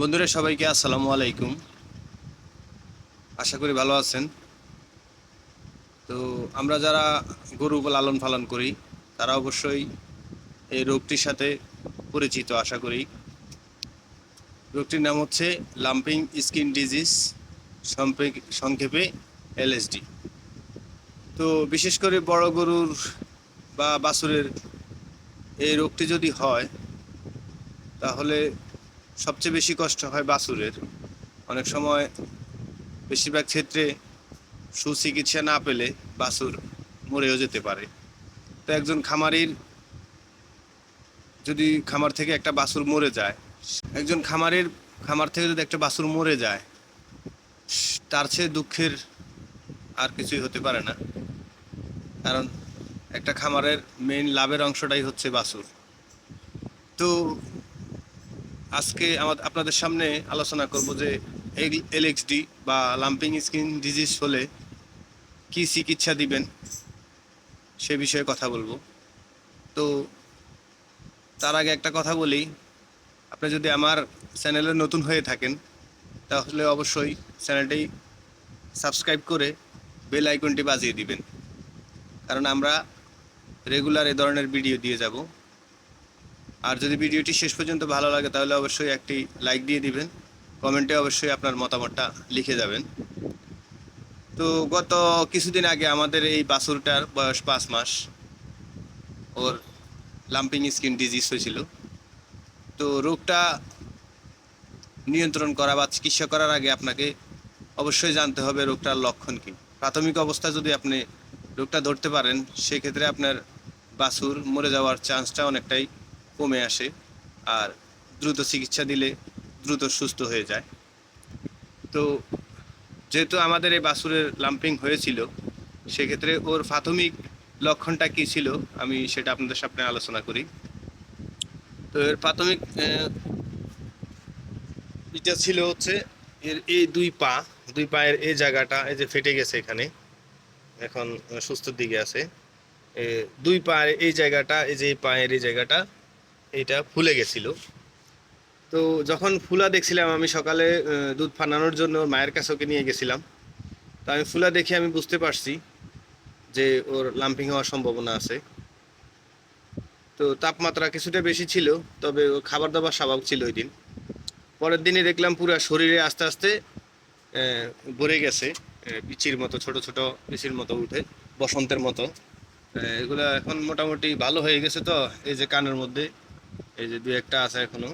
বন্ধুরা, সবাইকে আসসালামু আলাইকুম। আশা করি ভালো আছেন। তো আমরা যারা গরু লালন পালন করি, তারা অবশ্যই এই রোগটির সাথে পরিচিত, আশা করি। রোগটির নাম হচ্ছে লাম্পিং স্কিন ডিজিজ সংক্ষেপে এলএসডি। তো বিশেষ করে বড় গরুর বা বাছুরের এই রোগটি যদি হয়, তাহলে সবচেয়ে বেশি কষ্ট হয় বাছুরের অনেক সময় বেশিরভাগ ক্ষেত্রে সুচিকিৎসা না পেলে বাছুর মরেও যেতে পারে। তো একজন খামারির যদি খামার থেকে একটা বাছুর মরে যায়, একজন খামারের খামার থেকে যদি একটা বাছুর মরে যায়, তার চেয়ে দুঃখের আর কিছুই হতে পারে না। কারণ একটা খামারের মেইন লাভের অংশটাই হচ্ছে বাছুর তো আজকে আমাদের আপনাদের সামনে আলোচনা করব যে এলএক্সডি বা লাম্পিং স্কিন ডিজিজ হলে কি চিকিৎসা দিবেন সে বিষয়ে কথা বলব। তো তার আগে একটা কথা বলি, আপনি যদি আমার চ্যানেলে নতুন হয়ে থাকেন, তাহলে অবশ্যই চ্যানেলটি সাবস্ক্রাইব করে বেল আইকনটি বাজিয়ে দিবেন। কারণ আমরা রেগুলার এ ধরনের ভিডিও দিয়ে যাব। আর যদি ভিডিওটি শেষ পর্যন্ত ভালো লাগে, তাহলে অবশ্যই একটি লাইক দিয়ে দিবেন। কমেন্টে অবশ্যই আপনার মতামতটা লিখে যাবেন। তো গত কিছুদিন আগে আমাদের এই বাছুরটার বয়স পাঁচ মাস। ওর লাম্পিং স্কিন ডিজিজ হয়েছিল। তো রোগটা নিয়ন্ত্রণ করা বা চিকিৎসা করার আগে আপনাকে অবশ্যই জানতে হবে রোগটার লক্ষণ কী। প্রাথমিক অবস্থায় যদি আপনি রোগটা ধরতে পারেন, সেক্ষেত্রে আপনার বাছুর মরে যাওয়ার চান্সটা অনেকটাই কমে আসে আর দ্রুত চিকিৎসা দিলে দ্রুত সুস্থ হয়ে যায়। তো যেহেতু আমাদের এই বাছুরের লাম্পিং হয়েছিল, সেক্ষেত্রে ওর প্রাথমিক লক্ষণটা কী ছিল আমি সেটা আপনাদের সামনে আলোচনা করি। তো এর প্রাথমিক এটা ছিল হচ্ছে এর এই দুই পা, দুই পায়ের এই জায়গাটা, এই যে ফেটে গেছে এখানে, এখন সুস্থর দিকে আছে। দুই পায়ের এই জায়গাটা, এই যে পায়ের এই জায়গাটা এটা ফুলে গেছিল। তো যখন ফুলা দেখছিলাম আমি সকালে দুধ ফানানোর জন্য মায়ের কাছে ওকে নিয়ে গেছিলাম। তো আমি ফুলা দেখে আমি বুঝতে পারছি যে ওর লাম্পিং হওয়ার সম্ভাবনা আছে। তো তাপমাত্রা কিছুটা বেশি ছিল, তবে ও খাবার দাবার স্বাভাবিক ছিল ওই দিন। পরের দিনে দেখলাম পুরো শরীরে আস্তে আস্তে ভরে গেছে পিচির মতো, ছোট ছোট পিচির মতো উঠে, বসন্তের মতো। এগুলা এখন মোটামুটি ভালো হয়ে গেছে তো, এই যে কানের মধ্যে। এই যে দুই একটা আছে এখনও।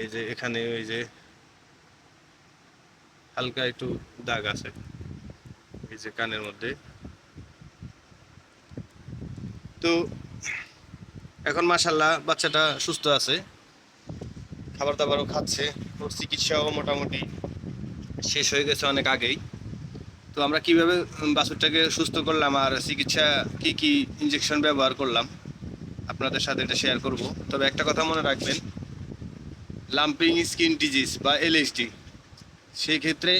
এই যে এখানে ওই যে হালকা একটু দাগ আছে। এই যে কানের মধ্যে। তো এখন মাসাল্লাহ বাচ্চাটা সুস্থ আছে। খাবার দাবারও খাচ্ছে। ওর চিকিৎসাও মোটামুটি শেষ হয়ে গেছে অনেক আগেই। তো আমরা কীভাবে বাছুরটাকে সুস্থ করলাম আর চিকিৎসা কি কি ইঞ্জেকশন ব্যবহার করলাম? আপনাদের সাথে এটা শেয়ার করব। তবে একটা কথা মনে রাখবেন লাম্পিং স্কিন ডিজিজ বা এলএসডি সেই ক্ষেত্রে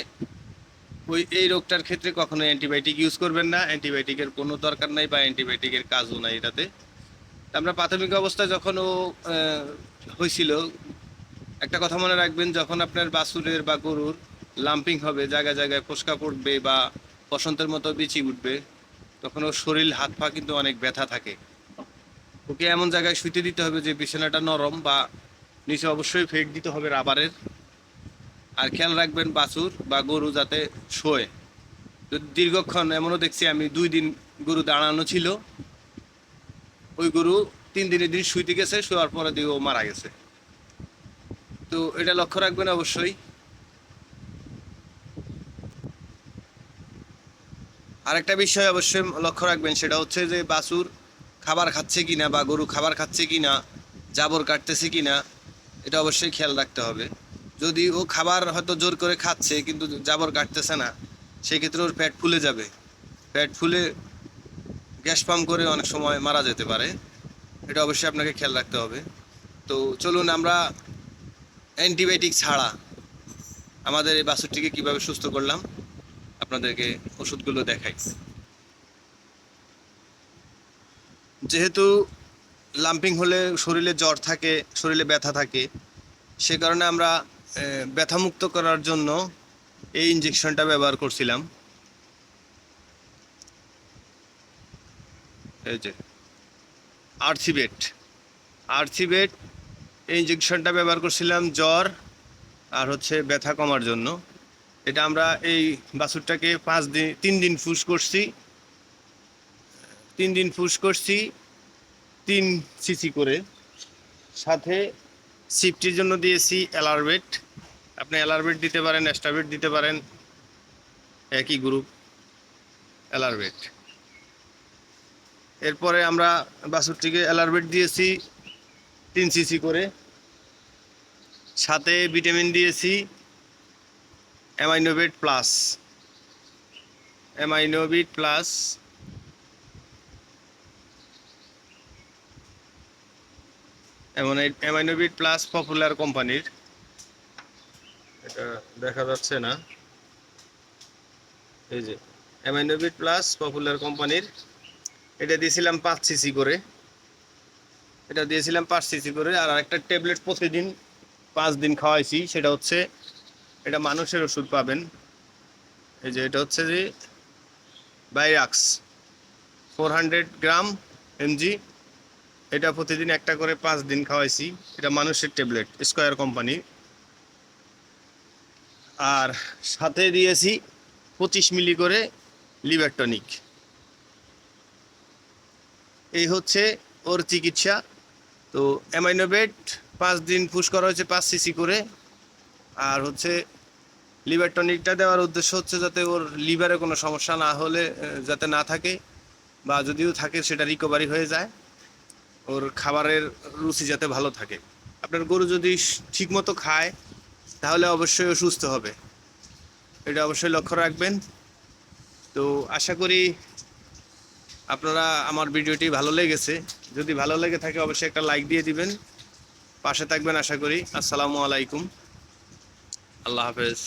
ওই এই রোগটার ক্ষেত্রে কখনো অ্যান্টিবায়োটিক ইউজ করবেন না। অ্যান্টিবায়োটিকের কোনো দরকার নাই বা অ্যান্টিবায়োটিকের কাজও নাই এটাতে। আমরা প্রাথমিক অবস্থায় যখন ও হয়েছিল, একটা কথা মনে রাখবেন, যখন আপনার বাছুরের বা গরুর লাম্পিং হবে, জায়গায় জায়গায় ফোসকা পড়বে বা বসন্তের মতো বিচি উঠবে, তখন ওর শরীর, হাত পা কিন্তু অনেক ব্যথা থাকে। ওকে এমন জায়গায় শুইতে দিতে হবে যে বিছানাটা নরম বা নিচে অবশ্যই ফেক দিতে হবে রাবারের। আর খেয়াল রাখবেন বাছুর বা গরু যাতে শোয়। তো দীর্ঘক্ষণ, এমনও দেখছি আমি, দুই দিন গরু দাঁড়ানো ছিল, ওই গরু তিন দিনের দিন শুইতে গেছে, শোয়ার পরে দিয়ে ও মারা গেছে। তো এটা লক্ষ্য রাখবেন অবশ্যই। আরেকটা বিষয় অবশ্যই লক্ষ্য রাখবেন, সেটা হচ্ছে যে বাছুর খাবার খাচ্ছে কিনা বা গরু খাবার খাচ্ছে কিনা, জাবর কাটতেছে কিনা, এটা অবশ্যই খেয়াল রাখতে হবে। যদি ও খাবার হয়তো জোর করে খাচ্ছে কিন্তু জাবর কাটতেছে না, সেক্ষেত্রে ওর পেট ফুলে যাবে। পেট ফুলে গ্যাস পাম্প করে অনেক সময় মারা যেতে পারে। এটা অবশ্যই আপনাকে খেয়াল রাখতে হবে। তো চলুন আমরা অ্যান্টিবায়োটিক ছাড়া আমাদের এই বাছুরটিকে কীভাবে সুস্থ করলাম, আপনাদেরকে ওষুধগুলো দেখাই। যেহেতু লাম্পিং হলে শরীরে জ্বর থাকে, শরীরে ব্যথা থাকে, সে কারণে আমরা ব্যথামুক্ত করার জন্য এই ইঞ্জেকশনটা ব্যবহার করছিলাম। এই যে, আর্থিবেট আর্থিবেট, এই ইঞ্জেকশনটা ব্যবহার করছিলাম জ্বর আর হচ্ছে ব্যথা কমার জন্য। এটা আমরা এই বাছুরটাকে পাঁচ দিন, তিন দিন ফুস করছি। তিন দিন ফুস করছি, তিন সিসি করে। সাথে সিফটির জন্য দিয়েছি অ্যালারবেট আপনি অ্যালারবেট দিতে পারেন অ্যাস্টাবেট দিতে পারেন, একই গ্রুপ অ্যালারবেট এরপরে আমরা বাছুরটিকে অ্যালারবেট দিয়েছি, তিন সিসি করে। সাথে ভিটামিন দিয়েছি অ্যামাইনোবেট প্লাস অ্যামাইনোবিট প্লাস এমন অ্যামাইনোবিট প্লাস পপুলার কোম্পানির। এটা দেখা যাচ্ছে না। এই যে, অ্যামাইনোবিট প্লাস পপুলার কোম্পানির, এটা দিয়েছিলাম পাঁচ সিসি করে। এটা দিয়েছিলাম পাঁচ সিসি করে, আর আরেকটা ট্যাবলেট প্রতিদিন পাঁচ দিন খাওয়াইছি, সেটা হচ্ছে, এটা মানুষের ওষুধ পাবেন। এই যে, এটা হচ্ছে যে বাইরাক্স ফোর হান্ড্রেড গ্রাম এমজি এটা প্রতিদিন একটা করে পাঁচ দিন খাওয়াইছি। এটা মানুষের ট্যাবলেট স্কোয়ার কোম্পানি আর সাথে দিয়েছি পঁচিশ মিলি করে লিভার টনিক এই হচ্ছে ওর চিকিৎসা। তো অ্যামাইনোবেট পাঁচ দিন পুশ করা হয়েছে পাঁচ সিসি করে। আর হচ্ছে লিভার টনিকটা দেওয়ার উদ্দেশ্য হচ্ছে যাতে ওর লিভারে কোনো সমস্যা না হলে যাতে না থাকে বা যদিও থাকে সেটা রিকভারি হয়ে যায়। ওর খাবারের রুচি যাতে ভালো থাকে। আপনার গরু যদি ঠিকমতো খায়, তাহলে অবশ্যই সুস্থ হবে। এটা অবশ্যই লক্ষ্য রাখবেন। তো আশা করি আপনারা আমার ভিডিওটি ভালো লেগেছে। যদি ভালো লেগে থাকে, অবশ্যই একটা লাইক দিয়ে দিবেন। পাশে থাকবেন আশা করি। আসসালামু আলাইকুম। আল্লাহ হাফেজ।